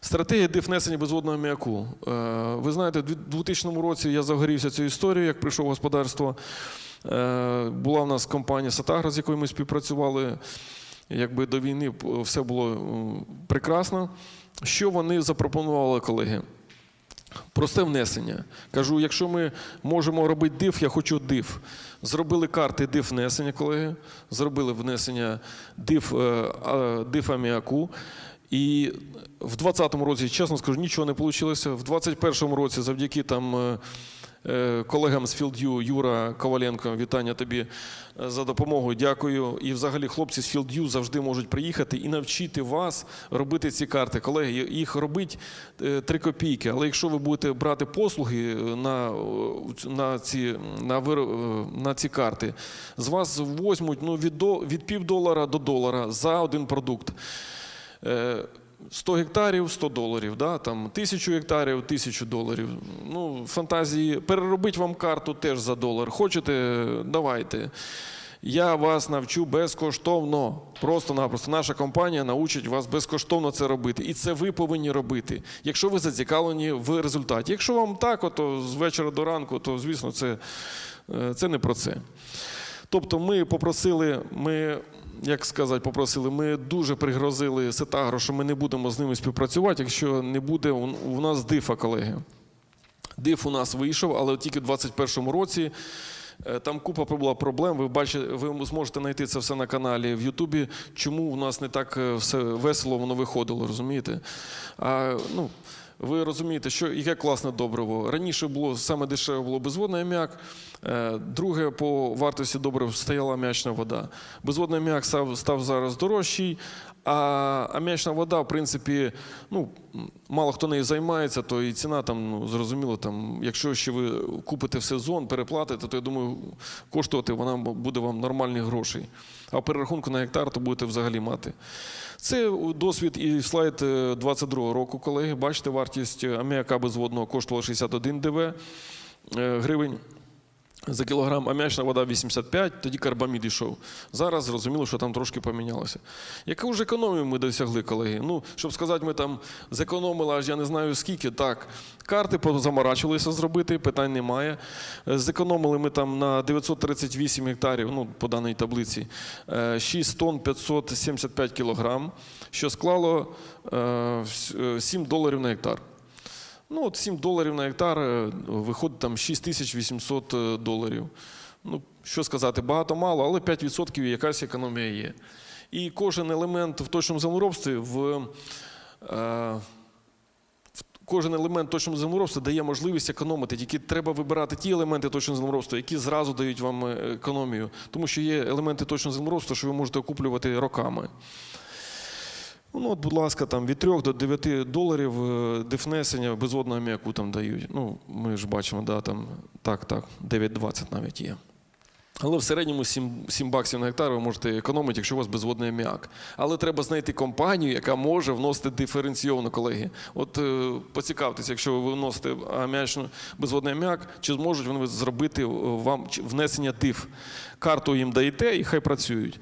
Стратегія дифнесення безводного м'яку. Е, Ви знаєте, у 2000 році я загорівся цією історією, як прийшов в господарство. Е, Була в нас компанія Сатагра, з якою ми співпрацювали. Якби до війни все було прекрасно. Що вони запропонували, колеги? Просте внесення. Кажу, якщо ми можемо робити диф, я хочу диф. Зробили карти диф внесення, колеги. Зробили внесення диф, е, диф аміаку. І в 2020 році, чесно скажу, нічого не вийшло. В 2021 році, завдяки там. е, е, Колегам з FieldU, Юра Коваленко, вітання тобі е, за допомогу. Дякую. І взагалі хлопці з FieldU завжди можуть приїхати і навчити вас робити ці карти. Колеги, їх робить 3 копійки. Але якщо ви будете брати послуги на, на, ці, на, вир- на ці карти, з вас возьмуть ну, від, до, від пів до долара за один продукт. Е, 100 гектарів 100 доларів, да? там, 1000 гектарів 1000 доларів. Ну, фантазії. Переробить вам карту теж за долар. Хочете, давайте. Я вас навчу безкоштовно. Просто-напросто. Наша компанія научить вас безкоштовно це робити. І це ви повинні робити, якщо ви зацікавлені в результаті. Якщо вам так, ото з вечора до ранку, то звісно, це, е, це не про це. Тобто ми попросили, ми, як сказати, попросили, ми дуже пригрозили Сетагро, що ми не будемо з ними співпрацювати, якщо не буде у нас дифа, колеги. Диф у нас вийшов, але тільки в 2021 році. Е, Там купа була проблем. Ви бачите, ви зможете знайти це все на каналі в Ютубі. Чому у нас не так е, все весело воно виходило, розумієте? А, ну, ви розумієте, що яке класне добриво. Раніше було саме дешеве було безводний аміак. Е, Друге по вартості добрив стояла м'ячна вода. Безводний аміак став, став зараз дорожчий, а аміачна вода, в принципі, ну, мало хто нею займається, то і ціна там, ну, зрозуміло, там, якщо ще ви купите в сезон, переплатите, то я думаю, коштувати вона буде вам нормальних грошей. А перерахунку на гектар то будете взагалі мати. Це досвід і слайд 22 року, колеги. Бачите, вартість аміака безводного коштувала 61 ДВ е, гривень. За кілограм аміачна вода 85, тоді карбамід йшов. Зараз зрозуміло, що там трошки помінялося. Яку ж економію ми досягли, колеги? Ну, щоб сказати, ми там зекономили, аж я не знаю скільки. Так, карти заморачувалися зробити, питань немає. Е, Зекономили ми там на 938 гектарів, ну, по даній таблиці, е, 6 тонн 575 кілограм, що склало е, вс- е, 7 доларів на гектар. Ну, от 7 доларів на гектар е, виходить там 6800 е, доларів. Ну, що сказати, багато-мало, але 5% якась економія є. І кожен елемент в точному землеробстві в. Е, Кожен елемент точного землеробства дає можливість економити. Тільки треба вибирати ті елементи точного землеробства, які зразу дають вам е, економію. Тому що є елементи точного землеробства, що ви можете окуплювати роками. Ну, от, будь ласка, там від 3 до 9 доларів е, дифнесення безводного м'яку там дають. Ну, ми ж бачимо, да, там так, так, 9,20 навіть є. Але в середньому 7, 7 баксів на гектар ви можете економити, якщо у вас безводний аміак. Але треба знайти компанію, яка може вносити диференційовано, колеги. От е, поцікавтеся, якщо ви вносите аміачну безводний аміак, чи зможуть вони зробити е, вам внесення диф. Карту їм даєте і хай працюють.